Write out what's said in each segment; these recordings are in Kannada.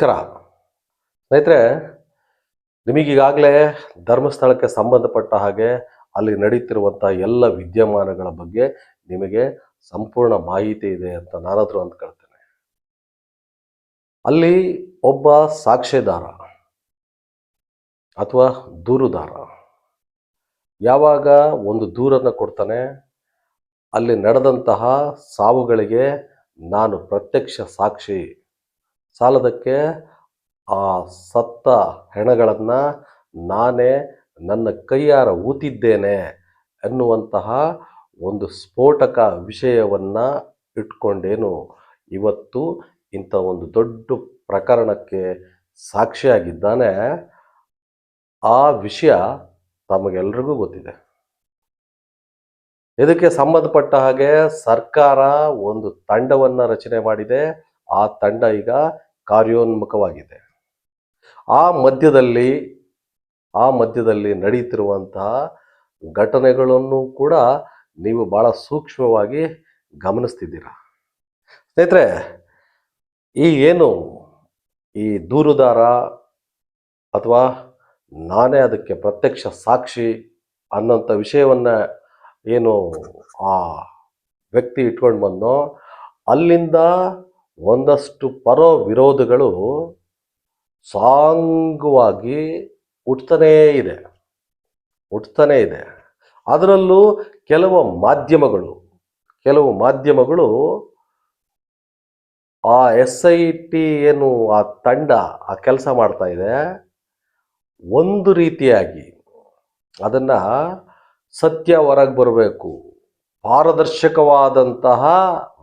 ನಮಸ್ಕಾರ. ಸ್ನೇಹಿತರೆ, ನಿಮಗೀಗಾಗಲೇ ಧರ್ಮಸ್ಥಳಕ್ಕೆ ಸಂಬಂಧಪಟ್ಟ ಹಾಗೆ ಅಲ್ಲಿ ನಡೀತಿರುವಂಥ ಎಲ್ಲ ವಿದ್ಯಮಾನಗಳ ಬಗ್ಗೆ ನಿಮಗೆ ಸಂಪೂರ್ಣ ಮಾಹಿತಿ ಇದೆ ಅಂತ ನಾನಾದರೂ ಅಂದ್ಕೊಳ್ತೇನೆ ಅಲ್ಲಿ ಒಬ್ಬ ಸಾಕ್ಷ್ಯದಾರ ಅಥವಾ ದೂರುದಾರ ಯಾವಾಗ ಒಂದು ದೂರನ್ನು ಕೊಡ್ತಾನೆ, ಅಲ್ಲಿ ನಡೆದಂತಹ ಸಾವುಗಳಿಗೆ ನಾನು ಪ್ರತ್ಯಕ್ಷ ಸಾಕ್ಷಿ ಸಾಲದಕ್ಕೆ ಆ ಸತ್ತ ಹೆಣಗಳನ್ನು ನಾನೇ ನನ್ನ ಕೈಯಾರ ಊತಿದ್ದೇನೆ ಎನ್ನುವಂತಹ ಒಂದು ಸ್ಫೋಟಕ ವಿಷಯವನ್ನು ಇಟ್ಕೊಂಡೇನು ಇವತ್ತು ಇಂಥ ಒಂದು ದೊಡ್ಡ ಪ್ರಕರಣಕ್ಕೆ ಸಾಕ್ಷಿಯಾಗಿದ್ದಾನೆ. ಆ ವಿಷಯ ತಮಗೆಲ್ರಿಗೂ ಗೊತ್ತಿದೆ. ಇದಕ್ಕೆ ಸಂಬಂಧಪಟ್ಟ ಹಾಗೆ ಸರ್ಕಾರ ಒಂದು ತಂಡವನ್ನು ರಚನೆ ಮಾಡಿದೆ. ಆ ತಂಡ ಈಗ ಕಾರ್ಯೋನ್ಮುಖವಾಗಿದೆ. ಆ ಮಧ್ಯದಲ್ಲಿ ಆ ಮಧ್ಯದಲ್ಲಿ ನಡೆಯುತ್ತಿರುವಂತಹ ಘಟನೆಗಳನ್ನು ಕೂಡ ನೀವು ಬಹಳ ಸೂಕ್ಷ್ಮವಾಗಿ ಗಮನಿಸ್ತಿದ್ದೀರಾ? ಸ್ನೇಹಿತರೆ, ಈ ಏನು ಈ ದೂರುದಾರ ಅಥವಾ ನಾನೇ ಅದಕ್ಕೆ ಪ್ರತ್ಯಕ್ಷ ಸಾಕ್ಷಿ ಅನ್ನೋಂಥ ವಿಷಯವನ್ನು ಏನು ಆ ವ್ಯಕ್ತಿ ಇಟ್ಕೊಂಡು ಬಂದೋ ಅಲ್ಲಿಂದ ಒಂದಷ್ಟು ಪರೋ ವಿರೋಧಗಳು ಸಾಂಗವಾಗಿ ಹುಟ್ತಾನೇ ಇದೆ. ಹುಟ್ತಾನೇ ಇದೆ. ಅದರಲ್ಲೂ ಕೆಲವು ಮಾಧ್ಯಮಗಳು ಕೆಲವು ಮಾಧ್ಯಮಗಳು ಆ ಎಸ್ ಐ ಟಿ ಏನು ಆ ತಂಡ, ಆ ಕೆಲಸ ಮಾಡ್ತಾ ಇದೆ. ಒಂದು ರೀತಿಯಾಗಿ ಅದನ್ನು ಸತ್ಯ ಹೊರಗೆ ಬರಬೇಕು. ಪಾರದರ್ಶಕವಾದಂತಹ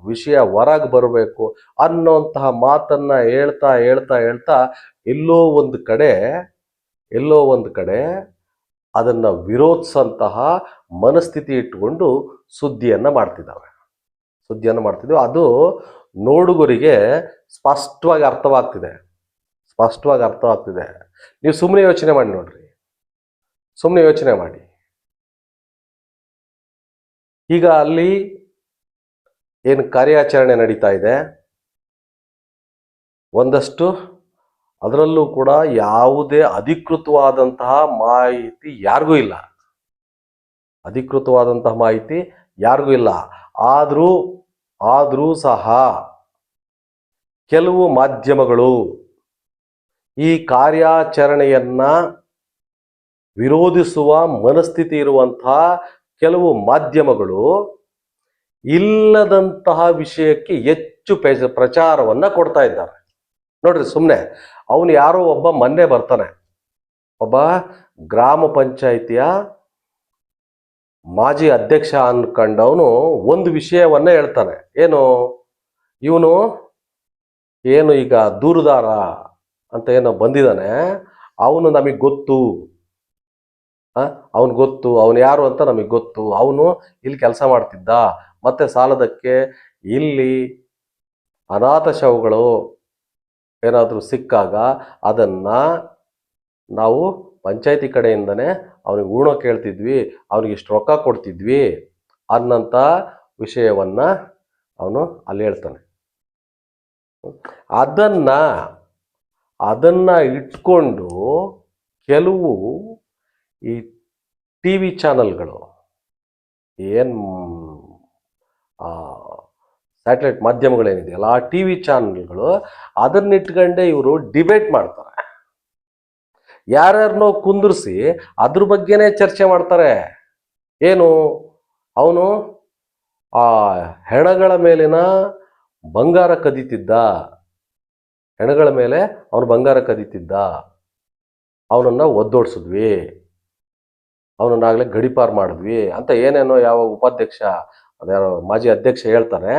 ವಿಷಯ ಹೊರಗೆ ಬರಬೇಕು ಅನ್ನೋಂತಹ ಮಾತನ್ನ ಹೇಳ್ತಾ ಹೇಳ್ತಾ ಹೇಳ್ತಾ ಎಲ್ಲೋ ಒಂದು ಕಡೆ, ಎಲ್ಲೋ ಒಂದು ಕಡೆ ಅದನ್ನ ವಿರೋಧಿಸಂತಹ ಮನಸ್ಥಿತಿ ಇಟ್ಟುಕೊಂಡು ಸುದ್ದಿಯನ್ನ ಮಾಡ್ತಿದ್ದಾವೆ ಸುದ್ದಿಯನ್ನು ಮಾಡ್ತಿದ್ದೀವಿ ಅದು ನೋಡುಗರಿಗೆ ಸ್ಪಷ್ಟವಾಗಿ ಅರ್ಥವಾಗ್ತಿದೆ. ಸ್ಪಷ್ಟವಾಗಿ ಅರ್ಥವಾಗ್ತಿದೆ. ನೀವು ಸುಮ್ಮನೆ ಯೋಚನೆ ಮಾಡಿ ನೋಡ್ರಿ. ಸುಮ್ಮನೆ ಯೋಚನೆ ಮಾಡಿ. ಈಗ ಅಲ್ಲಿ ಏನು ಕಾರ್ಯಾಚರಣೆ ನಡೀತಾ ಇದೆ? ಒಂದಷ್ಟು ಅದರಲ್ಲೂ ಕೂಡ ಯಾವುದೇ ಅಧಿಕೃತವಾದಂತಹ ಮಾಹಿತಿ ಯಾರಿಗೂ ಇಲ್ಲ. ಅಧಿಕೃತವಾದಂತಹ ಮಾಹಿತಿ ಯಾರಿಗೂ ಇಲ್ಲ. ಆದರೂ ಆದರೂ ಸಹ ಕೆಲವು ಮಾಧ್ಯಮಗಳು ಈ ಕಾರ್ಯಾಚರಣೆಯನ್ನ ವಿರೋಧಿಸುವ ಮನಸ್ಥಿತಿ ಇರುವಂತಹ ಕೆಲವು ಮಾಧ್ಯಮಗಳು ಇಲ್ಲದಂತಹ ವಿಷಯಕ್ಕೆ ಹೆಚ್ಚು ಪ್ರಚಾರವನ್ನ ಕೊಡ್ತಾ ಇದ್ದಾರೆ. ನೋಡ್ರಿ ಸುಮ್ಮನೆ ಅವನು ಯಾರೋ ಒಬ್ಬ ಮೊನ್ನೆ ಬರ್ತಾನೆ. ಒಬ್ಬ ಗ್ರಾಮ ಪಂಚಾಯಿತಿಯ ಮಾಜಿ ಅಧ್ಯಕ್ಷ ಅನ್ಕೊಂಡವನು ಒಂದು ವಿಷಯವನ್ನ ಹೇಳ್ತಾನೆ. ಏನು? ಇವನು ಏನು ಈಗ ದೂರುದಾರ ಅಂತ ಏನೋ ಬಂದಿದ್ದಾನೆ ಅವನು ನಮಗೆ ಗೊತ್ತು. ಅವನು ಗೊತ್ತು, ಅವನು ಯಾರು ಅಂತ ನಮಗೆ ಗೊತ್ತು. ಅವನು ಇಲ್ಲಿ ಕೆಲಸ ಮಾಡ್ತಿದ್ದ. ಮತ್ತೆ ಸಾಲದಕ್ಕೆ ಇಲ್ಲಿ ಅನಾಥ ಶವಗಳು ಏನಾದರೂ ಸಿಕ್ಕಾಗ ಅದನ್ನ ನಾವು ಪಂಚಾಯತಿ ಕಡೆಯಿಂದನೇ ಅವನಿಗೆ ಊಣ ಕೇಳ್ತಿದ್ವಿ, ಅವನಿಗೆ ಇಷ್ಟು ರೊಕ್ಕ ಕೊಡ್ತಿದ್ವಿ ಅನ್ನಂಥ ವಿಷಯವನ್ನು ಅವನು ಅಲ್ಲಿ ಹೇಳ್ತಾನೆ. ಅದನ್ನು ಅದನ್ನು ಇಟ್ಕೊಂಡು ಕೆಲವು ಈ ಟಿ ವಿ ಚಾನಲ್ಗಳು ಏನು ಸ್ಯಾಟಲೈಟ್ ಮಾಧ್ಯಮಗಳೇನಿದೆಯಲ್ಲ ಆ ಟಿ ವಿ ಚಾನಲ್ಗಳು ಅದನ್ನಿಟ್ಕೊಂಡೆ ಇವರು ಡಿಬೇಟ್ ಮಾಡ್ತಾರೆ. ಯಾರ್ಯಾರನ್ನೋ ಕುಂದಿರಿಸಿ ಅದ್ರ ಬಗ್ಗೆನೇ ಚರ್ಚೆ ಮಾಡ್ತಾರೆ. ಏನು? ಅವನು, ಆ, ಹೆಣಗಳ ಮೇಲಿನ ಬಂಗಾರ ಕದೀತಿದ್ದ. ಹೆಣಗಳ ಮೇಲೆ ಅವನು ಬಂಗಾರ ಕದೀತಿದ್ದ. ಅವನನ್ನು ಒದ್ದೋಡ್ಸಿದ್ವಿ. ಅವನನ್ನಾಗಲೇ ಗಡಿಪಾರು ಮಾಡಿದ್ವಿ ಅಂತ ಏನೇನೋ ಯಾವ ಉಪಾಧ್ಯಕ್ಷ ಅದ್ಯಾರೋ ಮಾಜಿ ಅಧ್ಯಕ್ಷ ಹೇಳ್ತಾರೆ.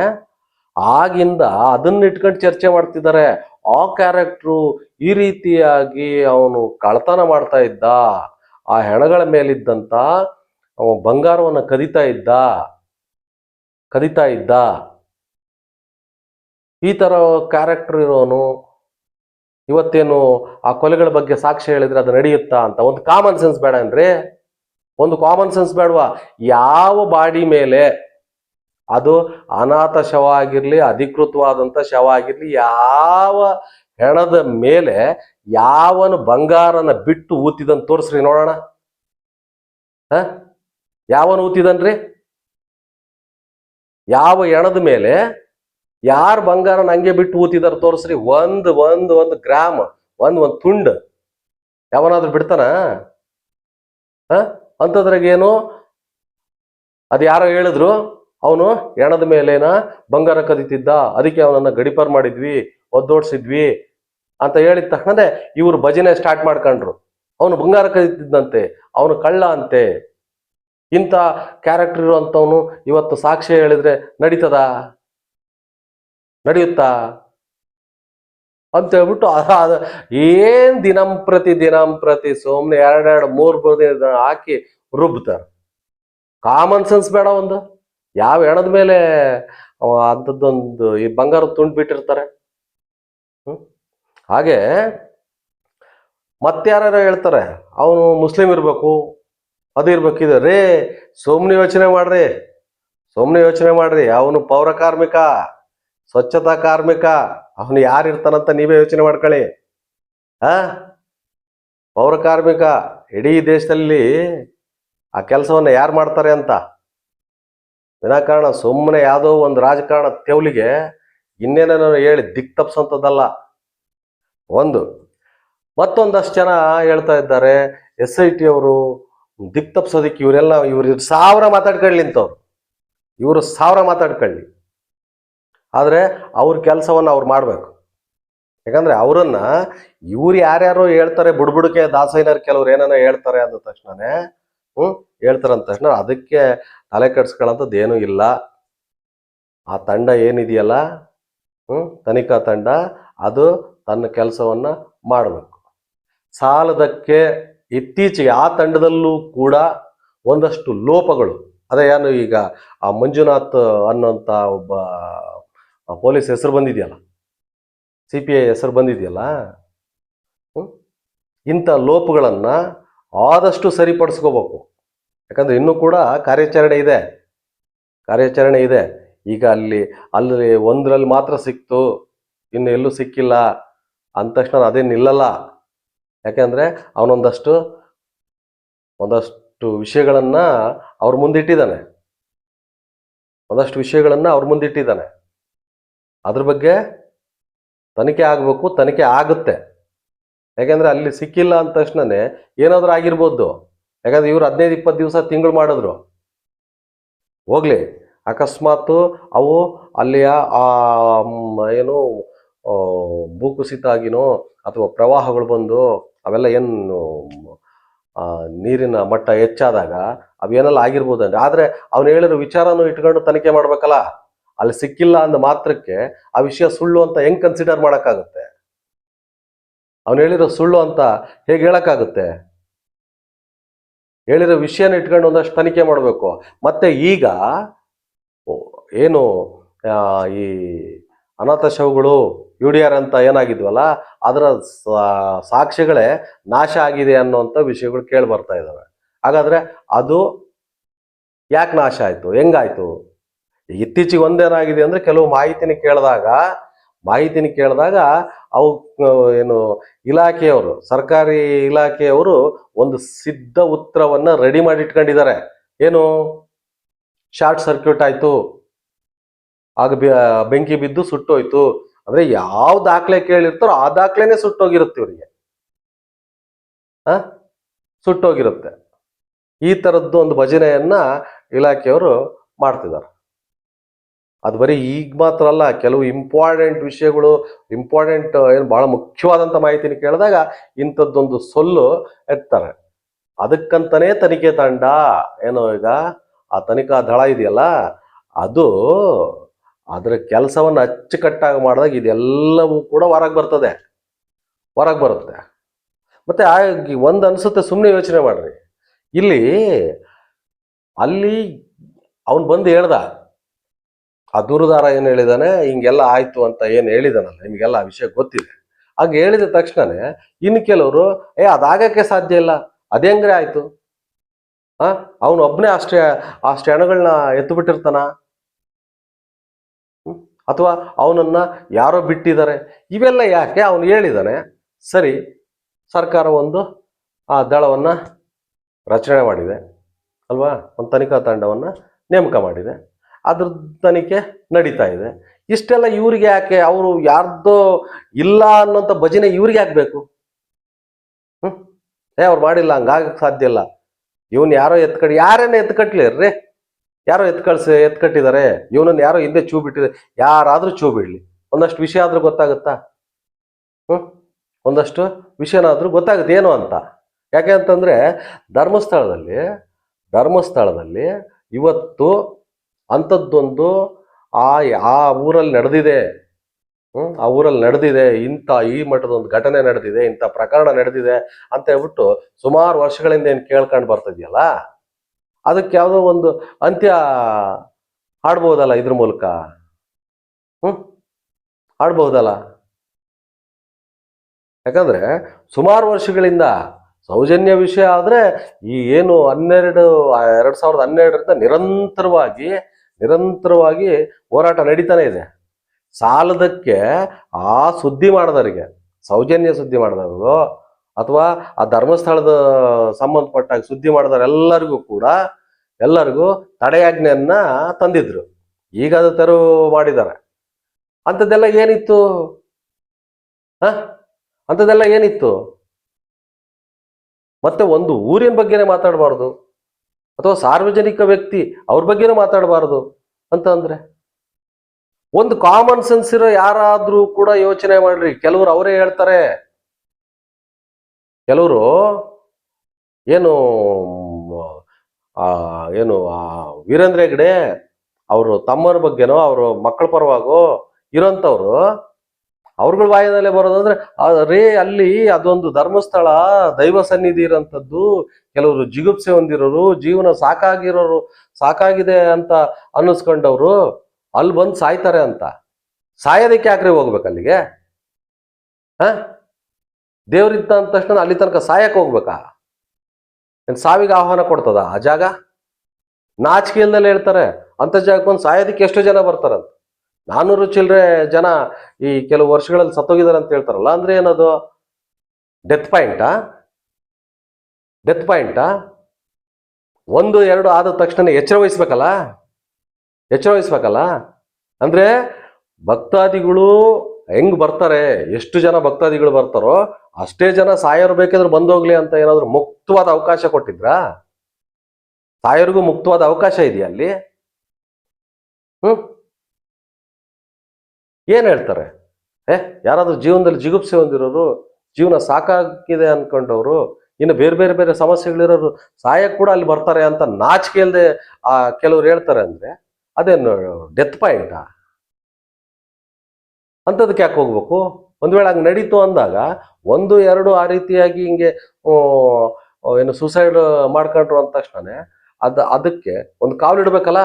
ಆಗಿಂದ ಅದನ್ನ ಇಟ್ಕೊಂಡು ಚರ್ಚೆ ಮಾಡ್ತಿದ್ದಾರೆ. ಆ ಕ್ಯಾರೆಕ್ಟ್ರು ಈ ರೀತಿಯಾಗಿ ಅವನು ಕಳತನ ಮಾಡ್ತಾ ಇದ್ದ, ಆ ಹೆಣಗಳ ಮೇಲಿದ್ದಂಥ ಅವ ಬಂಗಾರವನ್ನು ಕದಿತಾ ಇದ್ದ ಕದಿತಾ ಇದ್ದ. ಈ ತರ ಕ್ಯಾರೆಕ್ಟರ್ ಇರೋನು. ಇವತ್ತೇನು ಆ ಕೊಲೆಗಳ ಬಗ್ಗೆ ಸಾಕ್ಷ್ಯ ಹೇಳಿದ್ರೆ ಅದು ನಡೆಯುತ್ತಾ ಅಂತ? ಒಂದು ಕಾಮನ್ ಸೆನ್ಸ್ ಬೇಡ ಅಂದ್ರೆ ಒಂದು ಕಾಮನ್ ಸೆನ್ಸ್ ಬೇಡವಾ? ಯಾವ ಬಾಡಿ ಮೇಲೆ ಅದು ಅನಾಥ ಶವ ಆಗಿರಲಿ ಅಧಿಕೃತವಾದಂಥ ಶವ ಆಗಿರಲಿ ಯಾವ ಹೆಣದ ಮೇಲೆ ಯಾವನು ಬಂಗಾರನ ಬಿಟ್ಟು ಊತಿದನ್ ತೋರಿಸ್ರಿ ನೋಡೋಣ. ಹ? ಯಾವನು ಊತಿದನ್ರಿ? ಯಾವ ಹೆಣದ ಮೇಲೆ ಯಾರು ಬಂಗಾರನ ಹಂಗೆ ಬಿಟ್ಟು ಊತಿದಾರ ತೋರಿಸ್ರಿ? ಒಂದು ಒಂದು ಒಂದು ಗ್ರಾಮ್, ಒಂದ್, ಒಂದು ತುಂಡ್. ಯಾವನಾದ್ರೂ ಬಿಡ್ತಾನ? ಹ? ಅಂತದ್ರಾಗೇನು? ಅದು ಯಾರೋ ಹೇಳಿದ್ರು, ಅವನು ಹೆಣದ ಮೇಲೇನ ಬಂಗಾರ ಕದೀತಿದ್ದ, ಅದಕ್ಕೆ ಅವನನ್ನ ಗಡಿಪಾರ್ ಮಾಡಿದ್ವಿ, ಒದ್ದೋಡ್ಸಿದ್ವಿ ಅಂತ ಹೇಳಿದ ತಕ್ಷಣ ಇವರು ಭಜನೆ ಸ್ಟಾರ್ಟ್ ಮಾಡ್ಕೊಂಡ್ರು. ಅವನು ಬಂಗಾರ ಕದೀತಿದ್ದಂತೆ, ಅವನು ಕಳ್ಳ ಅಂತೆ. ಇಂಥ ಕ್ಯಾರೆಕ್ಟರ್ ಇರುವಂಥವನು ಇವತ್ತು ಸಾಕ್ಷಿ ಹೇಳಿದ್ರೆ ನಡೀತದ? ನಡೆಯುತ್ತಾ? ಅಂತ ಹೇಳ್ಬಿಟ್ಟು ಅದ ಏನ್ ದಿನಂ ಪ್ರತಿ ದಿನಂ ಪ್ರತಿ ಸುಮ್ನೆ ಎರಡೆರಡು ಮೂರ್ ಮೂರ್ ಹಾಕಿ ರುಬ್ತಾರೆ. ಕಾಮನ್ ಸೆನ್ಸ್ ಬೇಡ ಒಂದು. ಯಾವ ಹೆಣದ ಮೇಲೆ ಅಂಥದ್ದೊಂದು ಈ ಬಂಗಾರ ತುಂಡು ಬಿಟ್ಟಿರ್ತಾರೆ. ಹಾಗೆ ಮತ್ತಾರು ಹೇಳ್ತಾರೆ, ಅವನು ಮುಸ್ಲಿಂ ಇರಬೇಕು, ಅದು ಇರ್ಬೇಕು, ಇದು ರೇ, ಸುಮ್ನೆ ಯೋಚನೆ ಮಾಡ್ರಿ, ಸುಮ್ನೆ ಯೋಚನೆ ಮಾಡ್ರಿ, ಅವನು ಪೌರ ಕಾರ್ಮಿಕ. ಸ್ವಚ್ಛತಾ ಕಾರ್ಮಿಕ, ಅವನು ಯಾರು ಇರ್ತಾನಂತ ನೀವೇ ಯೋಚನೆ ಮಾಡ್ಕೊಳ್ಳಿ. ಆ? ಪೌರ ಕಾರ್ಮಿಕ, ಇಡೀ ದೇಶದಲ್ಲಿ ಆ ಕೆಲಸವನ್ನು ಯಾರು ಮಾಡ್ತಾರೆ ಅಂತ? ವಿನಾಕಾರಣ ಸುಮ್ಮನೆ ಯಾವುದೋ ಒಂದು ರಾಜಕಾರಣ ತೆವಲಿಗೆ ಇನ್ನೇನೇನೋ ಹೇಳಿ ದಿಕ್ ತಪ್ಸೋಂಥದ್ದಲ್ಲ ಒಂದು, ಮತ್ತೊಂದಷ್ಟು ಜನ ಹೇಳ್ತಾ ಇದ್ದಾರೆ, ಎಸ್ ಐ ಟಿ ಅವರು ದಿಕ್ ತಪ್ಸೋದಕ್ಕೆ ಇವರೆಲ್ಲ ಇವ್ರ ಸಾವಿರ ಮಾತಾಡ್ಕೊಳ್ಳಿ ಅಂತವ್ರು ಇವರು ಸಾವಿರ ಮಾತಾಡ್ಕೊಳ್ಳಿ. ಆದರೆ ಅವ್ರ ಕೆಲಸವನ್ನು ಅವ್ರು ಮಾಡಬೇಕು. ಯಾಕಂದರೆ ಅವರನ್ನು ಇವ್ರು ಯಾರ್ಯಾರು ಹೇಳ್ತಾರೆ, ಬುಡ್ಬುಡಕೆ ದಾಸೈನರು ಕೆಲವ್ರು ಏನಾನ ಹೇಳ್ತಾರೆ ಅಂದ ತಕ್ಷಣನೇ ಹ್ಞೂ ಹೇಳ್ತಾರೆ ಅಂದ ತಕ್ಷಣ ಅದಕ್ಕೆ ತಲೆ ಕೆಡ್ಸ್ಕೊಳ್ಳೋಂಥದ್ದು ಏನೂ ಇಲ್ಲ. ಆ ತಂಡ ಏನಿದೆಯಲ್ಲ ಹ್ಞೂ ತನಿಖಾ ತಂಡ, ಅದು ತನ್ನ ಕೆಲಸವನ್ನ ಮಾಡಬೇಕು. ಸಾಲದಕ್ಕೆ ಇತ್ತೀಚೆಗೆ ಆ ತಂಡದಲ್ಲೂ ಕೂಡ ಒಂದಷ್ಟು ಲೋಪಗಳು. ಅದೇ ಏನು ಈಗ ಆ ಮಂಜುನಾಥ್ ಅನ್ನೋಂಥ ಒಬ್ಬ ಪೊಲೀಸ್ ಹೆಸರು ಬಂದಿದೆಯಲ್ಲ? ಸಿ ಪಿ ಐ ಹೆಸರು ಬಂದಿದೆಯಲ್ಲ? ಇಂಥ ಲೋಪಗಳನ್ನು ಆದಷ್ಟು ಸರಿಪಡಿಸ್ಕೋಬೇಕು. ಯಾಕಂದರೆ ಇನ್ನೂ ಕೂಡ ಕಾರ್ಯಾಚರಣೆ ಇದೆ. ಕಾರ್ಯಾಚರಣೆ ಇದೆ. ಈಗ ಅಲ್ಲಿ ಅಲ್ಲಿ ಒಂದರಲ್ಲಿ ಮಾತ್ರ ಸಿಕ್ತು, ಇನ್ನು ಎಲ್ಲೂ ಸಿಕ್ಕಿಲ್ಲ. ಅಂದ ತಕ್ಷಣ ಅದೇ ನಿಲ್ಲಲ್ಲ. ಯಾಕೆಂದರೆ ಅವನೊಂದಷ್ಟು, ಒಂದಷ್ಟು ವಿಷಯಗಳನ್ನು ಅವ್ರ ಮುಂದಿಟ್ಟಿದ್ದಾನೆ. ಒಂದಷ್ಟು ವಿಷಯಗಳನ್ನು ಅವ್ರ ಮುಂದಿಟ್ಟಿದ್ದಾನೆ. ಅದ್ರ ಬಗ್ಗೆ ತನಿಖೆ ಆಗಬೇಕು, ತನಿಖೆ ಆಗುತ್ತೆ. ಯಾಕೆಂದರೆ ಅಲ್ಲಿ ಸಿಕ್ಕಿಲ್ಲ ಅಂದ ತಕ್ಷಣನೇ ಏನಾದರೂ ಆಗಿರ್ಬೋದು. ಯಾಕಂದರೆ ಇವ್ರು ಹದಿನೈದು, ಇಪ್ಪತ್ತು ದಿವಸ ತಿಂಗಳು ಮಾಡಿದ್ರು. ಹೋಗಲಿ. ಅಕಸ್ಮಾತ್ ಅವು ಅಲ್ಲಿಯ ಏನು ಭೂಕುಸಿತ ಆಗಿನೋ ಅಥವಾ ಪ್ರವಾಹಗಳು ಬಂದು ಅವೆಲ್ಲ ಏನು ನೀರಿನ ಮಟ್ಟ ಹೆಚ್ಚಾದಾಗ ಅವೇನೆಲ್ಲ ಅಂದರೆ, ಆದರೆ ಅವನು ಹೇಳಿರೋ ವಿಚಾರನೂ ಇಟ್ಕೊಂಡು ತನಿಖೆ ಮಾಡ್ಬೇಕಲ್ಲ. ಅಲ್ಲಿ ಸಿಕ್ಕಿಲ್ಲ ಅಂದ ಮಾತ್ರಕ್ಕೆ ಆ ವಿಷಯ ಸುಳ್ಳು ಅಂತ ಹೆಂಗ್ ಕನ್ಸಿಡರ್ ಮಾಡೋಕ್ಕಾಗುತ್ತೆ? ಅವನು ಹೇಳಿರೋ ಸುಳ್ಳು ಅಂತ ಹೇಗೆ ಹೇಳೋಕ್ಕಾಗುತ್ತೆ? ಹೇಳಿರೋ ವಿಷಯನ ಇಟ್ಕೊಂಡು ಒಂದಷ್ಟು ತನಿಖೆ ಮಾಡಬೇಕು. ಮತ್ತೆ ಈಗ ಏನು ಈ ಅನಾಥ ಶವಗಳು ಯು ಡಿ ಆರ್ ಅಂತ ಏನಾಗಿದ್ವಲ್ಲ, ಅದರ ಸಾಕ್ಷಿಗಳೇ ನಾಶ ಆಗಿದೆ ಅನ್ನುವಂಥ ವಿಷಯಗಳು ಕೇಳಿ ಬರ್ತಾ ಇದ್ದಾವೆ ಹಾಗಾದ್ರೆ ಅದು ಯಾಕೆ ನಾಶ ಆಯಿತು? ಹೆಂಗಾಯ್ತು? ಇತ್ತೀಚೆಗೆ ಒಂದೇನಾಗಿದೆ ಅಂದ್ರೆ ಕೆಲವು ಮಾಹಿತಿನ ಕೇಳಿದಾಗ ಮಾಹಿತಿನ ಕೇಳಿದಾಗ ಅವು ಏನು ಇಲಾಖೆಯವರು, ಸರ್ಕಾರಿ ಇಲಾಖೆಯವರು ಒಂದು ಸಿದ್ಧ ಉತ್ತರವನ್ನ ರೆಡಿ ಮಾಡಿ ಇಟ್ಕೊಂಡಿದ್ದಾರೆ ಏನು? ಶಾರ್ಟ್ ಸರ್ಕ್ಯೂಟ್ ಆಯ್ತು. ಆಗ ಬೆಂಕಿ ಬಿದ್ದು ಸುಟ್ಟೋಯ್ತು. ಅಂದ್ರೆ ಯಾವ ದಾಖಲೆ ಕೇಳಿರ್ತಾರೋ ಆ ದಾಖಲೆನೆ ಸುಟ್ಟೋಗಿರುತ್ತೆ ಇವರಿಗೆ. ಆ? ಸುಟ್ಟೋಗಿರುತ್ತೆ. ಈ ತರದ್ದು ಒಂದು ಭಜನೆಯನ್ನ ಇಲಾಖೆಯವರು ಮಾಡ್ತಿದ್ದಾರೆ. ಅದು ಬರೀ ಈಗ ಮಾತ್ರ ಅಲ್ಲ, ಕೆಲವು ಇಂಪಾರ್ಟೆಂಟ್ ವಿಷಯಗಳು ಇಂಪಾರ್ಟೆಂಟ್ ಏನು ಬಹಳ ಮುಖ್ಯವಾದಂಥ ಮಾಹಿತಿನ ಕೇಳಿದಾಗ ಇಂಥದ್ದೊಂದು ಸೊಲ್ಲು ಎತ್ತಾರೆ. ಅದಕ್ಕಂತನೇ ತನಿಖೆ ತಂಡ, ಏನೋ ಈಗ, ಆ ತನಿಖಾ ದಳ ಇದೆಯಲ್ಲ, ಅದು ಅದರ ಕೆಲಸವನ್ನು ಅಚ್ಚುಕಟ್ಟಾಗಿ ಮಾಡಿದಾಗ ಇದೆಲ್ಲವೂ ಕೂಡ ಹೊರಗೆ ಬರ್ತದೆ. ಹೊರಗೆ ಬರುತ್ತೆ. ಮತ್ತೆ ಆ ಒಂದು ಅನ್ಸುತ್ತೆ ಸುಮ್ಮನೆ ಯೋಚನೆ ಮಾಡ್ರಿ. ಇಲ್ಲಿ, ಅಲ್ಲಿ ಅವನು ಬಂದು ಹೇಳ್ದ ಆ ದೂರದಾರ ಏನು ಹೇಳಿದಾನೆ, ಹಿಂಗೆಲ್ಲ ಆಯ್ತು ಅಂತ ಏನು ಹೇಳಿದಾನಲ್ಲ, ನಿಮಗೆಲ್ಲ ಆ ವಿಷಯ ಗೊತ್ತಿದೆ. ಹಾಗೆ ಹೇಳಿದ ತಕ್ಷಣನೇ ಇನ್ನು ಕೆಲವರು, ಏ, ಅದಾಗಕ್ಕೆ ಸಾಧ್ಯ ಇಲ್ಲ ಅದೇಂಗ್ರೆ ಆಯ್ತು? ಆ, ಅವನು ಒಬ್ಬನೇ ಅಷ್ಟೇ ಅಷ್ಟು ಹೆಣಗಳನ್ನ ಎತ್ತು ಬಿಟ್ಟಿರ್ತಾನ ಅಥವಾ ಅವನನ್ನ ಯಾರೋ ಬಿಟ್ಟಿದ್ದಾರೆ ಇವೆಲ್ಲ ಯಾಕೆ ಅವನು ಹೇಳಿದಾನೆ? ಸರಿ, ಸರ್ಕಾರ ಒಂದು, ಆ ದಳವನ್ನ ರಚನೆ ಮಾಡಿದೆ, ಅಲ್ವಾ? ಒಂದು ತನಿಖಾ ತಂಡವನ್ನು ನೇಮಕ ಮಾಡಿದೆ. ಅದ್ರ ತನಿಖೆ ನಡೀತಾ ಇದೆ. ಇಷ್ಟೆಲ್ಲ ಇವ್ರಿಗೆ ಯಾಕೆ? ಅವರು ಯಾರ್ದೋ ಇಲ್ಲ ಅನ್ನೋಂಥ ಭಜನೆ ಇವ್ರಿಗೆ ಹಾಕ್ಬೇಕು ಬೇಕು? ಹ್ಮ್? ಏ, ಅವ್ರು ಮಾಡಿಲ್ಲ ಹಂಗಾಗಕ್ಕೆ ಸಾಧ್ಯ ಇಲ್ಲ. ಇವನ್ ಯಾರೋ ಎತ್ಕಡಿ, ಯಾರೇನ ಎತ್ಕಟ್ಲಿ ರೀ ಯಾರೋ ಎತ್ಕಳ್ಸಿ ಎತ್ಕಟ್ಟಿದ್ದಾರೆ ಇವನನ್ನು ಯಾರೋ ಹಿಂದೆ ಚೂ ಬಿಟ್ಟಿದೆ. ಯಾರಾದ್ರೂ ಚೂ ಬಿಡ್ಲಿ. ಒಂದಷ್ಟು ವಿಷಯ ಆದರೂ ಗೊತ್ತಾಗುತ್ತಾ? ಹ್ಞೂ ಒಂದಷ್ಟು ವಿಷಯನಾದರೂ ಗೊತ್ತಾಗುತ್ತೆ ಏನು ಅಂತ. ಯಾಕೆ ಅಂತಂದ್ರೆ, ಧರ್ಮಸ್ಥಳದಲ್ಲಿ ಧರ್ಮಸ್ಥಳದಲ್ಲಿ ಇವತ್ತು ಅಂಥದ್ದೊಂದು ಆ ಆ ಊರಲ್ಲಿ ನಡೆದಿದೆ ಆ ಊರಲ್ಲಿ ನಡೆದಿದೆ, ಇಂಥ ಈ ಮಟ್ಟದ ಒಂದು ಘಟನೆ ನಡೆದಿದೆ, ಇಂಥ ಪ್ರಕರಣ ನಡೆದಿದೆ ಅಂತ ಹೇಳ್ಬಿಟ್ಟು ಸುಮಾರು ವರ್ಷಗಳಿಂದ ಏನು ಕೇಳ್ಕೊಂಡು ಬರ್ತಿದ್ಯಲ್ಲ ಅದಕ್ಕೆ ಯಾವುದೋ ಒಂದು ಅಂತ್ಯ ಆಡ್ಬೋದಲ್ಲ ಇದ್ರ ಮೂಲಕ? ಹ್ಞೂ ಆಡ್ಬಹುದಲ್ಲ ಯಾಕಂದ್ರೆ ಸುಮಾರು ವರ್ಷಗಳಿಂದ ಸೌಜನ್ಯ ವಿಷಯ ಆದ್ರೆ ಈ ಏನು ಹನ್ನೆರಡು ಎರಡ್ ಸಾವಿರದ ಹನ್ನೆರಡರಿಂದ ನಿರಂತರವಾಗಿ ನಿರಂತರವಾಗಿ ಹೋರಾಟ ನಡೀತಾನೆ ಇದೆ. ಸಾಲದಕ್ಕೆ ಆ ಸುದ್ದಿ ಮಾಡಿದವರಿಗೆ, ಸೌಜನ್ಯ ಸುದ್ದಿ ಮಾಡಿದವರು ಅಥವಾ ಆ ಧರ್ಮಸ್ಥಳದ ಸಂಬಂಧಪಟ್ಟಾಗ ಸುದ್ದಿ ಮಾಡಿದವರೆಲ್ಲರಿಗೂ ಕೂಡ ಎಲ್ಲರಿಗೂ ತಡೆಯಾಜ್ಞೆಯನ್ನ ತಂದಿದ್ರು. ಈಗ ಅದು ತೆರವು ಮಾಡಿದ್ದಾರೆ. ಅಂಥದ್ದೆಲ್ಲ ಏನಿತ್ತು? ಹ? ಅಂಥದ್ದೆಲ್ಲ ಏನಿತ್ತು? ಮತ್ತೆ ಒಂದು ಊರಿನ ಬಗ್ಗೆನೇ ಮಾತಾಡಬಾರ್ದು. ಅಥವಾ ಸಾರ್ವಜನಿಕ ವ್ಯಕ್ತಿ ಅವ್ರ ಬಗ್ಗೆನೂ ಮಾತಾಡಬಾರದು ಅಂತ ಅಂದ್ರೆ? ಒಂದು ಕಾಮನ್ ಸೆನ್ಸ್ ಇರೋ ಯಾರಾದ್ರೂ ಕೂಡ ಯೋಚನೆ ಮಾಡ್ರಿ. ಕೆಲವರು ಅವರೇ ಹೇಳ್ತಾರೆ. ಕೆಲವರು ಏನು, ಆ, ಏನು ವೀರೇಂದ್ರ ಹೆಗ್ಡೆ ಅವರು ತಮ್ಮರ ಬಗ್ಗೆನೋ, ಅವರು ಮಕ್ಕಳ ಪರವಾಗೋ ಇರೋಂಥವ್ರು ಅವ್ರಗಳ ವಾಯದಲ್ಲೇ ಬರೋದಂದ್ರೆ ರೇ ಅಲ್ಲಿ ಅದೊಂದು ಧರ್ಮಸ್ಥಳ, ದೈವ ಸನ್ನಿಧಿ ಇರೋಂಥದ್ದು. ಕೆಲವರು ಜಿಗುಪ್ಸೆ ಹೊಂದಿರೋರು, ಜೀವನ ಸಾಕಾಗಿರೋರು, ಸಾಕಾಗಿದೆ ಅಂತ ಅನ್ನಿಸ್ಕೊಂಡವ್ರು, ಅಲ್ಲಿ ಬಂದು ಸಾಯ್ತಾರೆ ಅಂತ. ಸಾಯೋದಕ್ಕೆ ಯಾಕ್ರೆ ಹೋಗ್ಬೇಕು ಅಲ್ಲಿಗೆ? ಹ? ದೇವ್ರಿದ್ದ ಅಂದ ತಕ್ಷಣ ಅಲ್ಲಿ ತನಕ ಸಾಯಕ್ಕೆ ಹೋಗ್ಬೇಕಾ? ಸಾವಿಗೆ ಆಹ್ವಾನ ಕೊಡ್ತದ ಆ ಜಾಗ? ನಾಚಿಕೆ ಹೇಳ್ತಾರೆ. ಅಂತ ಜಾಗಕ್ಕೆ ಬಂದು ಸಾಯೋದಕ್ಕೆ ಎಷ್ಟು ಜನ ಬರ್ತಾರಂತ. ನಾನೂರು ಚಿಲ್ಲರೆ ಜನ ಈ ಕೆಲವು ವರ್ಷಗಳಲ್ಲಿ ಸತ್ತೋಗಿದ್ದಾರೆ ಅಂತ ಹೇಳ್ತಾರಲ್ಲ, ಅಂದ್ರೆ ಏನದು? ಡೆತ್ ಪಾಯಿಂಟಾ ಡೆತ್ ಪಾಯಿಂಟಾ ಒಂದು, ಎರಡು ಆದ ತಕ್ಷಣ ಎಚ್ಚರ ವಹಿಸ್ಬೇಕಲ್ಲ? ಎಚ್ಚರ ವಹಿಸ್ಬೇಕಲ್ಲ? ಅಂದ್ರೆ ಭಕ್ತಾದಿಗಳು ಹೆಂಗ್ ಬರ್ತಾರೆ, ಎಷ್ಟು ಜನ ಭಕ್ತಾದಿಗಳು ಬರ್ತಾರೋ ಅಷ್ಟೇ ಜನ ಸಾಯೋರು ಬೇಕಾದ್ರೆ ಬಂದೋಗ್ಲಿ ಅಂತ ಏನಾದ್ರು ಮುಕ್ತವಾದ ಅವಕಾಶ ಕೊಟ್ಟಿದ್ರಾ? ಸಾಯೋರಿಗೂ ಮುಕ್ತವಾದ ಅವಕಾಶ ಇದೆಯಾ ಅಲ್ಲಿ? ಹ್ಮ್. ಏನ್ ಹೇಳ್ತಾರೆ? ಏ, ಯಾರಾದ್ರೂ ಜೀವನದಲ್ಲಿ ಜಿಗುಪ್ಸೆ ಹೊಂದಿರೋರು, ಜೀವನ ಸಾಕಾಗಿದೆ ಅನ್ಕೊಂಡವ್ರು, ಇನ್ನು ಬೇರೆ ಬೇರೆ ಬೇರೆ ಸಮಸ್ಯೆಗಳಿರೋರು ಸಾಯಕ್ ಕೂಡ ಅಲ್ಲಿ ಬರ್ತಾರೆ ಅಂತ ನಾಚಿಕೆ ಇಲ್ದೆ, ಆ, ಕೆಲವ್ರು ಹೇಳ್ತಾರೆ ಅಂದ್ರೆ, ಅದೇನು ಡೆತ್ ಪಾಯಿಂಟಾ? ಅಂಥದಕ್ಕೆ ಯಾಕೆ ಹೋಗ್ಬೇಕು? ಒಂದ್ ವೇಳೆ ಹಂಗೆ ನಡೀತು ಅಂದಾಗ, ಒಂದು, ಎರಡು ಆ ರೀತಿಯಾಗಿ ಹಿಂಗೆ ಏನು ಸೂಸೈಡ್ ಮಾಡ್ಕೊಂಡ್ರು ಅಂದ ತಕ್ಷಣ ಅದ, ಅದಕ್ಕೆ ಒಂದು ಕಾವಲಿಡ್ಬೇಕಲ್ಲ?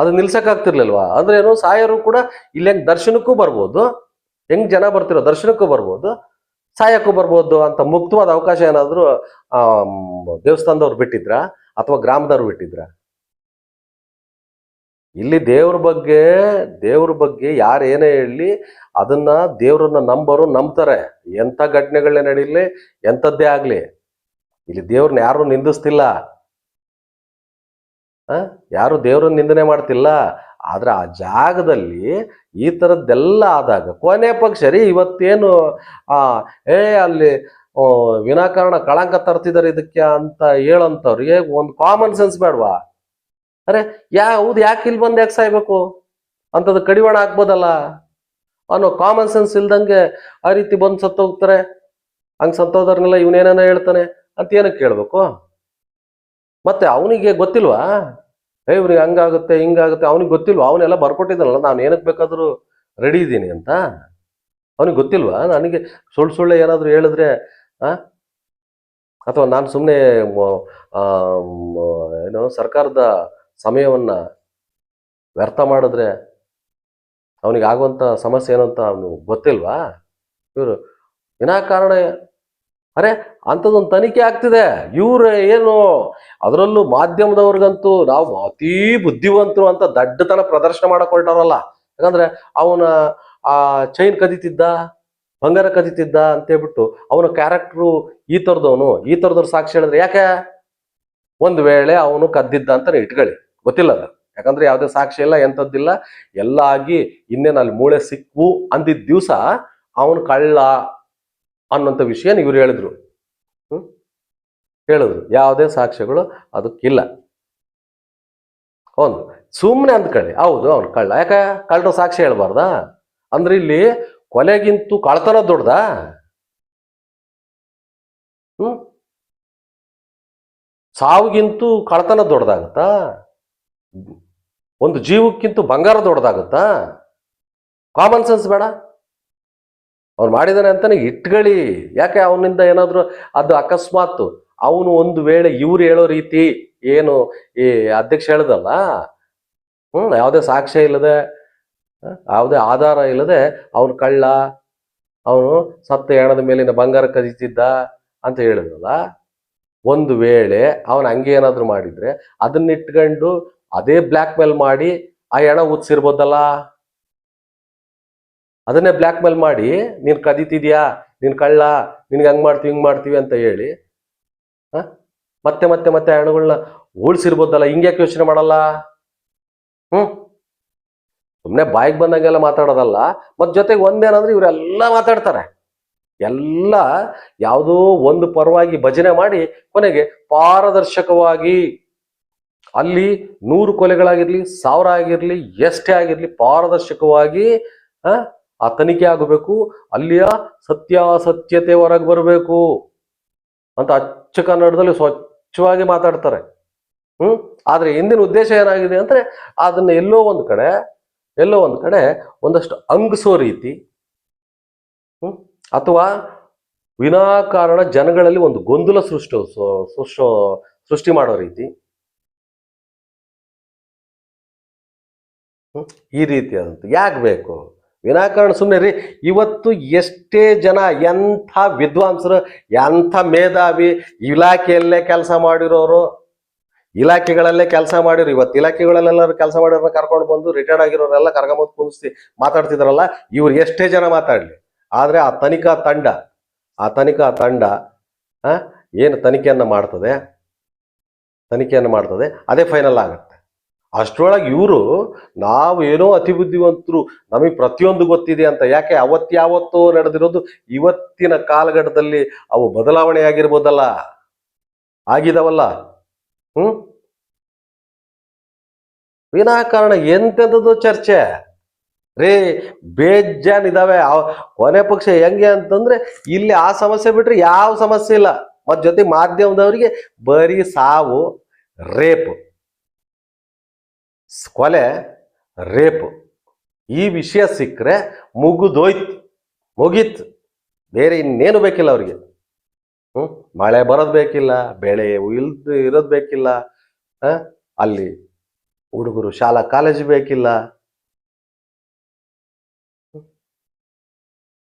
ಅದು ನಿಲ್ಸಕ್ ಆಗ್ತಿರ್ಲಿಲ್ವಾ ಅಂದ್ರೆ ಏನು ಸಾಯರು ಕೂಡ ಇಲ್ಲಿ ಹೆಂಗ್ ದರ್ಶನಕ್ಕೂ ಬರ್ಬೋದು, ಹೆಂಗ್ ಜನ ಬರ್ತಿರೋ ದರ್ಶನಕ್ಕೂ ಬರ್ಬೋದು, ಸಾಯಕ್ಕೂ ಬರ್ಬೋದು ಅಂತ ಮುಕ್ತವಾದ ಅವಕಾಶ ಏನಾದ್ರು ಆ ದೇವಸ್ಥಾನದವ್ರು ಬಿಟ್ಟಿದ್ರ ಅಥವಾ ಗ್ರಾಮದವ್ರು ಬಿಟ್ಟಿದ್ರ? ಇಲ್ಲಿ ದೇವ್ರ ಬಗ್ಗೆ ದೇವ್ರ ಬಗ್ಗೆ ಯಾರು ಏನೇ ಹೇಳಲಿ ಅದನ್ನ ದೇವ್ರನ್ನ ನಂಬರು ನಂಬ್ತಾರೆ. ಎಂಥ ಘಟನೆಗಳನ್ನೇ ನಡೀಲಿ, ಎಂಥದ್ದೇ ಆಗ್ಲಿ. ಇಲ್ಲಿ ದೇವ್ರನ್ನ ಯಾರು ನಿಂದಿಸ್ತಿಲ್ಲ. ಯಾರು ದೇವರನ್ನ ನಿಂದನೆ ಮಾಡ್ತಿಲ್ಲ. ಆದ್ರೆ ಆ ಜಾಗದಲ್ಲಿ ಈ ಥರದ್ದೆಲ್ಲ ಆದಾಗ ಕೊನೆ ಪಕ್ಷ ರೀ ಇವತ್ತೇನು, ಆ, ಏ, ಅಲ್ಲಿ ವಿನಾಕಾರಣ ಕಳಂಕ ತರ್ತಿದ್ದಾರೆ ಇದಕ್ಕೆ ಅಂತ ಹೇಳಂತವ್ರಿಗೆ ಒಂದು ಕಾಮನ್ ಸೆನ್ಸ್ ಬೇಡವಾ? ಅರೆ, ಯಾ, ಹೌದು, ಯಾಕೆ ಇಲ್ಲಿ ಬಂದು ಯಾಕೆ ಸಾಯ್ಬೇಕು? ಅಂಥದ್ದು ಕಡಿವಾಣ ಹಾಕ್ಬೋದಲ್ಲ? ಅನ್ನೋ ಕಾಮನ್ ಸೆನ್ಸ್ ಇಲ್ದಂಗೆ ಆ ರೀತಿ ಬಂದು ಸತ್ತೋಗ್ತಾರೆ. ಹಂಗೆ ಸತ್ತೋದ್ರನ್ನೆಲ್ಲ ಇವನೇನೇನೋ ಹೇಳ್ತಾನೆ ಅಂತ ಏನಕ್ಕೆ ಕೇಳ್ಬೇಕು ಮತ್ತೆ ಅವನಿಗೆ ಗೊತ್ತಿಲ್ವಾ? ಏ, ಇವ್ರಿಗೆ ಹಂಗಾಗುತ್ತೆ, ಹಿಂಗಾಗುತ್ತೆ, ಅವನಿಗೆ ಗೊತ್ತಿಲ್ವಾ? ಅವನೆಲ್ಲ ಬರ್ಕೊಟ್ಟಿದ್ದಾನಲ್ಲ, ನಾನು ಏನಕ್ಕೆ ಬೇಕಾದರೂ ರೆಡಿ ಇದ್ದೀನಿ ಅಂತ? ಅವನಿಗೆ ಗೊತ್ತಿಲ್ವಾ? ನನಗೆ ಸುಳ್ಳು ಸುಳ್ಳು ಏನಾದರೂ ಹೇಳಿದ್ರೆ ಅಥವಾ ನಾನು ಸುಮ್ಮನೆ ಏನು, ಸರ್ಕಾರದ ಸಮಯವನ್ನು ವ್ಯರ್ಥ ಮಾಡಿದ್ರೆ ಅವನಿಗೆ ಆಗುವಂಥ ಸಮಸ್ಯೆ ಏನು ಅಂತ ಅವನು ಗೊತ್ತಿಲ್ವಾ? ಇವರು ವಿನಾಕಾರಣ ಅರೆ ಅಂಥದ್ದೊಂದು ತನಿಖೆ ಆಗ್ತಿದೆ. ಇವ್ರು ಏನು ಅದರಲ್ಲೂ ಮಾಧ್ಯಮದವ್ರಿಗಂತೂ ನಾವು ಅತೀ ಬುದ್ಧಿವಂತರು ಅಂತ ದಡ್ಡತನ ಪ್ರದರ್ಶನ ಮಾಡಕ್ ಹೊರಟಾರಲ್ಲ ಯಾಕಂದ್ರೆ ಅವನ, ಆ ಚೈನ್ ಕದೀತಿದ್ದ, ಬಂಗಾರ ಕದೀತಿದ್ದ ಅಂತ ಹೇಳ್ಬಿಟ್ಟು ಅವನ ಕ್ಯಾರೆಕ್ಟ್ರು ಈ ಥರದವನು, ಈ ಥರದವ್ರು ಸಾಕ್ಷಿ ಹೇಳಿದ್ರೆ ಯಾಕೆ? ಒಂದು ವೇಳೆ ಅವನು ಕದ್ದಿದ್ದ ಅಂತ ಇಟ್ಕೊಳ್ಳಿ. ಗೊತ್ತಿಲ್ಲ ಅದು ಯಾಕಂದ್ರೆ ಯಾವುದೇ ಸಾಕ್ಷಿ ಇಲ್ಲ, ಎಂಥದ್ದಿಲ್ಲ. ಎಲ್ಲ ಆಗಿ ಇನ್ನೇನು ಅಲ್ಲಿ ಮೂಳೆ ಸಿಕ್ವು ಅಂದಿದ್ದ ದಿವಸ ಅವನು ಕಳ್ಳ ಅನ್ನೋಂಥ ವಿಷಯ ಇವ್ರು ಹೇಳಿದ್ರು. ಹ್ಞೂ ಹೇಳಿದ್ರು. ಯಾವುದೇ ಸಾಕ್ಷ್ಯಗಳು ಅದಕ್ಕಿಲ್ಲ. ಹೌದು. ಸುಮ್ಮನೆ ಅಂದ್ಕೊಳ್ಳಿ. ಹೌದು, ಅವ್ನು ಕಳ್ಳ. ಯಾಕೆ ಕಳ್ಳರ ಸಾಕ್ಷಿ ಹೇಳ್ಬಾರ್ದಾ? ಅಂದ್ರೆ ಇಲ್ಲಿ ಕೊಲೆಗಿಂತೂ ಕಳ್ತನ ದೊಡ್ಡದಾ? ಹ್ಮ್? ಸಾವಿಗಿಂತೂ ಕಳ್ತನ ದೊಡ್ಡದಾಗುತ್ತಾ? ಒಂದು ಜೀವಕ್ಕಿಂತೂ ಬಂಗಾರ ದೊಡ್ಡದಾಗುತ್ತಾ? ಕಾಮನ್ ಸೆನ್ಸ್ ಬೇಡ? ಅವ್ನು ಮಾಡಿದಾನೆ ಅಂತಾನೆ ಇಟ್ಕೊಳ್ಳಿ. ಯಾಕೆ ಅವನಿಂದ ಏನಾದರೂ ಅದು ಅಕಸ್ಮಾತ್ ಅವನು ಒಂದು ವೇಳೆ ಇವ್ರು ಹೇಳೋ ರೀತಿ ಏನು ಈ ಅಧ್ಯಕ್ಷ ಹೇಳ್ದಲ್ಲ? ಹ್ಞೂ ಯಾವುದೇ ಸಾಕ್ಷ್ಯ ಇಲ್ಲದೆ ಯಾವುದೇ ಆಧಾರ ಇಲ್ಲದೆ ಅವನು ಕಳ್ಳ, ಅವನು ಸತ್ತ ಹೆಣದ ಮೇಲಿನ ಬಂಗಾರ ಕದೀತಿದ್ದ ಅಂತ ಹೇಳಿದಲ್ಲ ಒಂದು ವೇಳೆ ಅವನು ಹಂಗೆ ಏನಾದರೂ ಮಾಡಿದ್ರೆ ಅದನ್ನಿಟ್ಕೊಂಡು ಅದೇ ಬ್ಲ್ಯಾಕ್ ಮೇಲ್ ಮಾಡಿ ಆ ಹೆಣ ಉತ್ಸಿರ್ಬೋದಲ್ಲ ಅದನ್ನೇ ಬ್ಲ್ಯಾಕ್ ಮೇಲ್ ಮಾಡಿ, ನೀನ್ ಕದೀತಿದ್ಯಾ, ನೀನ್ ಕಳ್ಳ, ನಿನ್ಗೆ ಹಂಗ್ ಮಾಡ್ತೀವಿ, ಹಿಂಗ್ ಮಾಡ್ತೀವಿ ಅಂತ ಹೇಳಿ? ಮತ್ತೆ ಮತ್ತೆ ಮತ್ತೆ ಹೆಣಗಳನ್ನ ಉಳಿಸಿರ್ಬೋದಲ್ಲ ಹಿಂಗ್ಯಾಕೆ ಯೋಚನೆ ಮಾಡಲ್ಲ? ಹ್ಮ್? ಸುಮ್ಮನೆ ಬಾಯಿಗೆ ಬಂದಂಗೆಲ್ಲ ಮಾತಾಡೋದಲ್ಲ ಮತ್ ಜೊತೆಗೆ ಒಂದೇನಂದ್ರೆ ಇವರೆಲ್ಲ ಮಾತಾಡ್ತಾರೆ. ಎಲ್ಲ ಯಾವುದೋ ಒಂದು ಪರವಾಗಿ ಭಜನೆ ಮಾಡಿ ಕೊನೆಗೆ ಪಾರದರ್ಶಕವಾಗಿ, ಅಲ್ಲಿ ನೂರು ಕೊಲೆಗಳಾಗಿರ್ಲಿ, ಸಾವಿರ ಆಗಿರ್ಲಿ, ಎಷ್ಟೇ ಆಗಿರ್ಲಿ ಪಾರದರ್ಶಕವಾಗಿ ಆ, ತನಿಖೆ ಆಗಬೇಕು ಅಲ್ಲಿಯ ಸತ್ಯಾಸತ್ಯತೆ ಹೊರಗೆ ಬರಬೇಕು ಅಂತ ಅಚ್ಚ ಕನ್ನಡದಲ್ಲಿ ಸ್ವಚ್ಛವಾಗಿ ಮಾತಾಡ್ತಾರೆ. ಹ್ಮ್? ಆದ್ರೆ ಹಿಂದಿನ ಉದ್ದೇಶ ಏನಾಗಿದೆ ಅಂದ್ರೆ ಅದನ್ನ ಎಲ್ಲೋ ಒಂದ್ ಕಡೆ ಎಲ್ಲೋ ಒಂದ್ ಕಡೆ ಒಂದಷ್ಟು ಅಂಗಿಸೋ ರೀತಿ ಹ್ಮ್? ಅಥವಾ ವಿನಾಕಾರಣ ಜನಗಳಲ್ಲಿ ಒಂದು ಗೊಂದಲ ಸೃಷ್ಟಿ ಸೃಷ್ಟೋ ಸೃಷ್ಟಿ ಮಾಡೋ ರೀತಿ? ಈ ರೀತಿಯಾದಂಥ ಯಾಕೆ ಬೇಕು? ವಿನಾಕಾರಣ ಸುಮ್ಮನೆ ರೀ ಇವತ್ತು ಎಷ್ಟೇ ಜನ ಎಂಥ ವಿದ್ವಾಂಸರು, ಎಂಥ ಮೇಧಾವಿ, ಇಲಾಖೆಯಲ್ಲೇ ಕೆಲಸ ಮಾಡಿರೋರು, ಇಲಾಖೆಗಳಲ್ಲೇ ಕೆಲಸ ಮಾಡಿರೋ. ಇವತ್ತು ಇಲಾಖೆಗಳಲ್ಲೆಲ್ಲರೂ ಕೆಲಸ ಮಾಡಿರೋ ಕರ್ಕೊಂಡು ಬಂದು ರಿಟೈರ್ಡ್ ಆಗಿರೋರೆಲ್ಲ ಕರ್ಕೊಂಬಂದು ಕುಂದಿಸಿ ಮಾತಾಡ್ತಿದ್ರಲ್ಲ, ಇವ್ರು ಎಷ್ಟೇ ಜನ ಮಾತಾಡಲಿ. ಆದರೆ ಆ ತನಿಖಾ ತಂಡ, ಆ ತನಿಖಾ ತಂಡ ಏನು ತನಿಖೆಯನ್ನು ಮಾಡ್ತದೆ? ತನಿಖೆಯನ್ನು ಮಾಡ್ತದೆ. ಅದೇ ಫೈನಲ್ ಆಗುತ್ತೆ. ಅಷ್ಟರೊಳಗೆ ಇವರು ನಾವು ಏನೋ ಅತಿ ಬುದ್ಧಿವಂತರು ನಮಗೆ ಪ್ರತಿಯೊಂದು ಗೊತ್ತಿದೆ ಅಂತ. ಯಾಕೆ? ಅವತ್ತಾವತ್ತೋ ನಡೆದಿರೋದು ಇವತ್ತಿನ ಕಾಲಘಟ್ಟದಲ್ಲಿ ಅವು ಬದಲಾವಣೆ ಆಗಿರ್ಬೋದಲ್ಲ ಆಗಿದಾವಲ್ಲ? ಹ್ಮ್? ವಿನಾಕಾರಣ ಎಂತೆಂಥದ್ದು ಚರ್ಚೆ? ರೇ, ಬೇಜಾನ್ ಇದಾವೆ. ಕೊನೆ ಪಕ್ಷ ಹೆಂಗೆ ಅಂತಂದ್ರೆ ಇಲ್ಲಿ ಆ ಸಮಸ್ಯೆ ಬಿಟ್ರೆ ಯಾವ ಸಮಸ್ಯೆ ಇಲ್ಲ. ಮತ್ ಜೊತೆ ಮಾಧ್ಯಮದವರಿಗೆ ಬರೀ ಸಾವು, ರೇಪ್. ಕೊಲೆ ರೇಪ್. ಈ ವಿಷಯ ಸಿಕ್ಕರೆ ಮುಗಿದೋಯ್ತು, ಮುಗೀತು. ಬೇರೆ ಇನ್ನೇನು ಬೇಕಿಲ್ಲ ಅವ್ರಿಗೆ. ಹ್ಞೂ ಮಳೆ ಬರೋದು ಬೇಕಿಲ್ಲ, ಬೆಳೆ ಇಲ್ದು ಇರೋದು ಬೇಕಿಲ್ಲ? ಅಲ್ಲಿ ಹುಡುಗರು ಶಾಲಾ, ಕಾಲೇಜ್ ಬೇಕಿಲ್ಲ.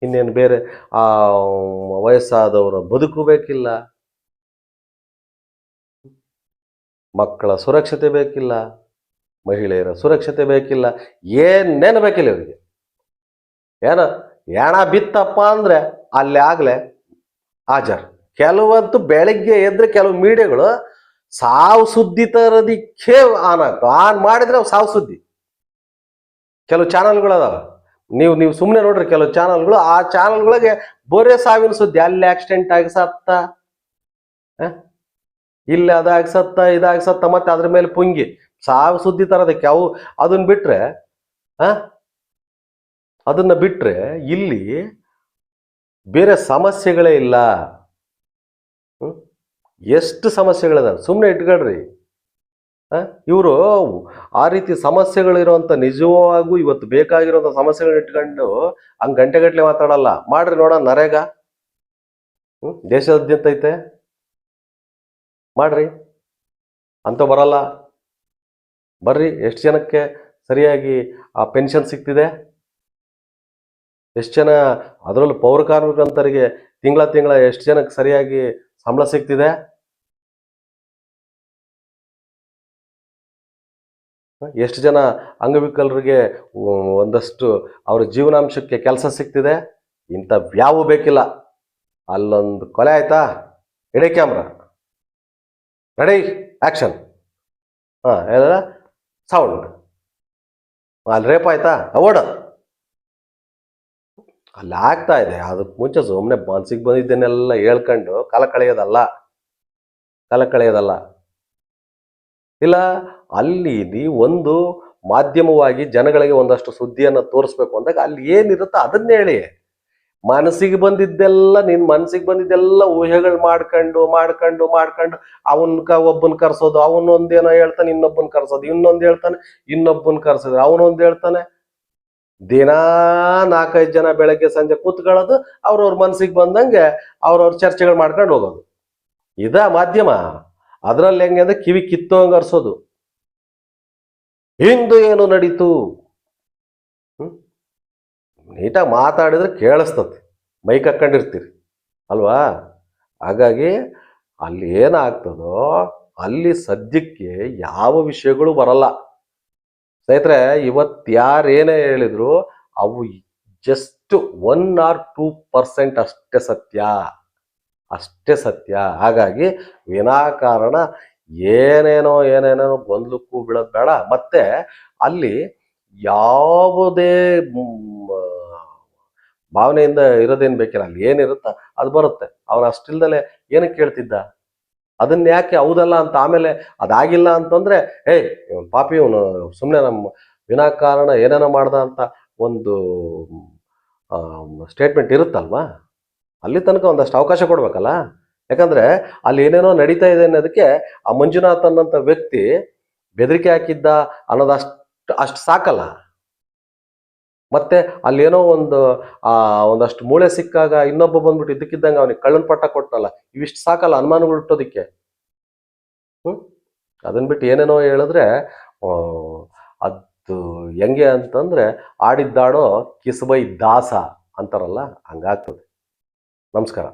ಇನ್ನೇನು ಬೇರೆ, ಆ, ವಯಸ್ಸಾದವರ ಬದುಕು ಬೇಕಿಲ್ಲ. ಮಕ್ಕಳ ಸುರಕ್ಷತೆ ಬೇಕಿಲ್ಲ. ಮಹಿಳೆಯರ ಸುರಕ್ಷತೆ ಬೇಕಿಲ್ಲ ಏನೇನು ಬೇಕಿಲ್ಲ ಇವರಿಗೆ. ಏನ? ಯಾಣ ಬಿತ್ತಪ್ಪ ಅಂದ್ರೆ ಅಲ್ಲಿ ಆಗ್ಲೆ ಹಾಜರ್. ಕೆಲವಂತೂ ಬೆಳಗ್ಗೆ ಎದ್ರೆ ಕೆಲವು ಮೀಡಿಯಾಗಳು ಸಾವು ಸುದ್ದಿ ತರೋದಿಕ್ಕೆ ಆನ್ ಆಗ್ತಾವ ಆನ್ ಮಾಡಿದ್ರೆ ಅವು ಸಾವು ಸುದ್ದಿ. ಕೆಲವು ಚಾನಲ್ಗಳು ಅದಾವ ನೀವು ನೀವು ಸುಮ್ಮನೆ ನೋಡ್ರಿ ಕೆಲವು ಚಾನಲ್ಗಳು, ಆ ಚಾನಲ್ಗಳಿಗೆ ಬರೇ ಸಾವಿನ ಸುದ್ದಿ. ಅಲ್ಲಿ ಆಕ್ಸಿಡೆಂಟ್ ಆಗಿ ಸತ್ತ ಇಲ್ಲಿ ಅದಾಗಿ ಸತ್ತ ಇದಾಗಿ ಸತ್ತ ಮತ್ತೆ ಅದ್ರ ಮೇಲೆ ಪುಂಗಿ. ಸಾವು ಸುದ್ದಿ ತರೋದಕ್ಕೆ ಅವು ಅದನ್ನ ಬಿಟ್ರೆ, ಆ? ಅದನ್ನ ಬಿಟ್ರೆ ಇಲ್ಲಿ ಬೇರೆ ಸಮಸ್ಯೆಗಳೇ ಇಲ್ಲ? ಎಷ್ಟು ಸಮಸ್ಯೆಗಳಿದಾವೆ ಸುಮ್ಮನೆ ಇಟ್ಕೊಳ್ರಿ. ಇವರು ಆ ರೀತಿ ಸಮಸ್ಯೆಗಳಿರುವಂಥ ನಿಜವಾಗೂ ಇವತ್ತು ಬೇಕಾಗಿರುವಂತ ಸಮಸ್ಯೆಗಳನ್ನ ಇಟ್ಕೊಂಡು ಹಂಗ್ ಗಂಟೆಗಟ್ಲೆ ಮಾತಾಡಲ್ಲ. ಮಾಡ್ರಿ ನೋಡ ನರೇಗ. ಹ್ಞೂ ದೇಶಾದ್ಯಂತ ಐತೆ. ಮಾಡ್ರಿ. ಅಂತ ಬರಲ್ಲ. ಬರ್ರಿ, ಎಷ್ಟು ಜನಕ್ಕೆ ಸರಿಯಾಗಿ ಆ ಪೆನ್ಷನ್ ಸಿಗ್ತಿದೆ? ಎಷ್ಟು ಜನ, ಅದರಲ್ಲೂ ಪೌರ ಕಾರ್ಮಿಕರಂತರಿಗೆ ತಿಂಗಳ ತಿಂಗಳ ಎಷ್ಟು ಜನಕ್ಕೆ ಸರಿಯಾಗಿ ಸಂಬಳ ಸಿಗ್ತಿದೆ? ಎಷ್ಟು ಜನ ಅಂಗವಿಕಲರಿಗೆ ಒಂದಷ್ಟು ಅವರ ಜೀವನಾಂಶಕ್ಕೆ ಕೆಲಸ ಸಿಗ್ತಿದೆ? ಇಂಥವ್ಯಾವು ಬೇಕಿಲ್ಲ. ಅಲ್ಲೊಂದು ಕೊಲೆ ಆಯ್ತಾ? ಎಡೆ ಕ್ಯಾಮ್ರಾ. ರೆಡಿ ಆ್ಯಕ್ಷನ್ ಹಾಂ ಹೇಳ ಸೌಂಡ್ ಅಲ್ಲಿ ರೇಪ್ ಆಯ್ತಾ? ಓಡೋದು ಅಲ್ಲಿ ಆಗ್ತಾ ಇದೆ. ಅದಕ್ಕೆ ಮುಂಚೆ ಸುಮ್ಮನೆ ಮನ್ಸಿಗೆ ಬಂದಿದ್ದನ್ನೆಲ್ಲ ಹೇಳ್ಕೊಂಡು ಕಾಲ ಕಳೆಯೋದಲ್ಲ. ಕಾಲ ಕಳೆಯೋದಲ್ಲ. ಇಲ್ಲ, ಅಲ್ಲಿ ನೀ ಒಂದು ಮಾಧ್ಯಮವಾಗಿ ಜನಗಳಿಗೆ ಒಂದಷ್ಟು ಸುದ್ದಿಯನ್ನು ತೋರಿಸ್ಬೇಕು ಅಂದಾಗ ಅಲ್ಲಿ ಏನಿರುತ್ತೋ ಅದನ್ನೇ ಹೇಳಿ. ಮನಸ್ಸಿಗೆ ಬಂದಿದ್ದೆಲ್ಲ, ನಿನ್ ಮನಸ್ಸಿಗೆ ಬಂದಿದ್ದೆಲ್ಲ ಊಹೆಗಳು ಮಾಡ್ಕೊಂಡು ಮಾಡ್ಕೊಂಡು ಮಾಡ್ಕೊಂಡು ಅವನ್ ಕ ಒಬ್ಬನ್ ಕರ್ಸೋದು ಅವನೊಂದೇನೋ ಹೇಳ್ತಾನೆ, ಇನ್ನೊಬ್ಬನ್ ಕರ್ಸೋದು, ಇನ್ನೊಂದ್ ಹೇಳ್ತಾನೆ, ಇನ್ನೊಬ್ಬನ್ ಕರ್ಸೋದು ಅವನೊಂದ್ ಹೇಳ್ತಾನೆ. ದಿನಾ ನಾಲ್ಕೈದು ಜನ ಬೆಳಗ್ಗೆ ಸಂಜೆ ಕೂತ್ಕೊಳ್ಳೋದು, ಅವ್ರವ್ರ ಮನ್ಸಿಗೆ ಬಂದಂಗೆ ಅವ್ರವ್ರ ಚರ್ಚೆಗಳು ಮಾಡ್ಕೊಂಡು ಹೋಗೋದು. ಇದ ಮಾಧ್ಯಮ. ಅದ್ರಲ್ಲಿ ಹೆಂಗೆ ಅಂದ್ರೆ ಕಿವಿ ಕಿತ್ತೋಂಗ್ ಅರ್ಸೋದು. ಹಿಂದು ಏನು ನಡೀತು? ನೀಟಾಗಿ ಮಾತಾಡಿದ್ರೆ ಕೇಳಿಸ್ತದೆ ಮೈಕ್ ಹಾಕ್ಕೊಂಡಿರ್ತೀರಿ. ಅಲ್ವಾ? ಹಾಗಾಗಿ ಅಲ್ಲಿ ಏನಾಗ್ತದೋ ಅಲ್ಲಿ ಸದ್ಯಕ್ಕೆ ಯಾವ ವಿಷಯಗಳು ಬರಲ್ಲ. ಸ್ನೇಹಿತರೆ, ಇವತ್ತು ಯಾರು ಏನೇ ಹೇಳಿದ್ರು ಅವು just one or two percent ಅಷ್ಟೇ ಸತ್ಯ. ಅಷ್ಟೇ ಸತ್ಯ. ಹಾಗಾಗಿ ವಿನಾಕಾರಣ ಏನೇನೋ ಏನೇನೋ ಗೊಂದಲಕ್ಕೂ ಬೀಳೋದು ಬೇಡ. ಮತ್ತೆ ಅಲ್ಲಿ ಯಾವುದೇ ಭಾವನೆಯಿಂದ ಇರೋದೇನು ಬೇಕಿಲ್ಲ. ಅಲ್ಲಿ ಏನಿರುತ್ತ ಅದು ಬರುತ್ತೆ. ಅವನು ಅಷ್ಟಿಲ್ದಲೆ ಏನಕ್ಕೆ ಕೇಳ್ತಿದ್ದ ಅದನ್ನ ಯಾಕೆ ಹೌದಲ್ಲ ಅಂತ ಆಮೇಲೆ ಅದಾಗಿಲ್ಲ ಅಂತಂದ್ರೆ, ಏಯ್, ಇವನು ಪಾಪಿ ಇವನು ಸುಮ್ಮನೆ ನಮ್ಮ ವಿನಾಕಾರಣ ಏನೇನೋ ಮಾಡ್ದ ಅಂತ ಒಂದು ಸ್ಟೇಟ್ಮೆಂಟ್ ಇರುತ್ತಲ್ವಾ? ಅಲ್ಲಿ ತನಕ ಒಂದಷ್ಟು ಅವಕಾಶ ಕೊಡ್ಬೇಕಲ್ಲ? ಯಾಕಂದ್ರೆ ಅಲ್ಲಿ ಏನೇನೋ ನಡೀತಾ ಇದೆ ಅನ್ನೋದಕ್ಕೆ ಆ ಮಂಜುನಾಥ್ ಅನ್ನೋಂಥ ವ್ಯಕ್ತಿ ಬೆದರಿಕೆ ಹಾಕಿದ್ದ ಅನ್ನೋದಷ್ಟು, ಅಷ್ಟು ಸಾಕಲ್ಲ. ಮತ್ತೆ ಅಲ್ಲೇನೋ ಒಂದು, ಆ, ಒಂದಷ್ಟು ಮೂಳೆ ಸಿಕ್ಕಾಗ ಇನ್ನೊಬ್ಬ ಬಂದ್ಬಿಟ್ಟು ಇದಕ್ಕಿದ್ದಂಗೆ ಅವನಿಗೆ ಕಳ್ಳನ ಪಟ್ಟ ಕೊಟ್ಟನಲ್ಲ ಇವಿಷ್ಟು ಸಾಕಲ್ಲ ಅನುಮಾನಗಳು ಹುಟ್ಟೋದಿಕ್ಕೆ. ಹ್ಮ್? ಅದನ್ನ ಬಿಟ್ಟು ಏನೇನೋ ಹೇಳಿದ್ರೆ ಅದು ಹೆಂಗೆ ಅಂತಂದ್ರೆ, ಆಡಿದ್ದಾಡೋ ಕಿಸಬೈ ದಾಸ ಅಂತಾರಲ್ಲ, ಹಂಗಾಗ್ತದೆ. ನಮಸ್ಕಾರ.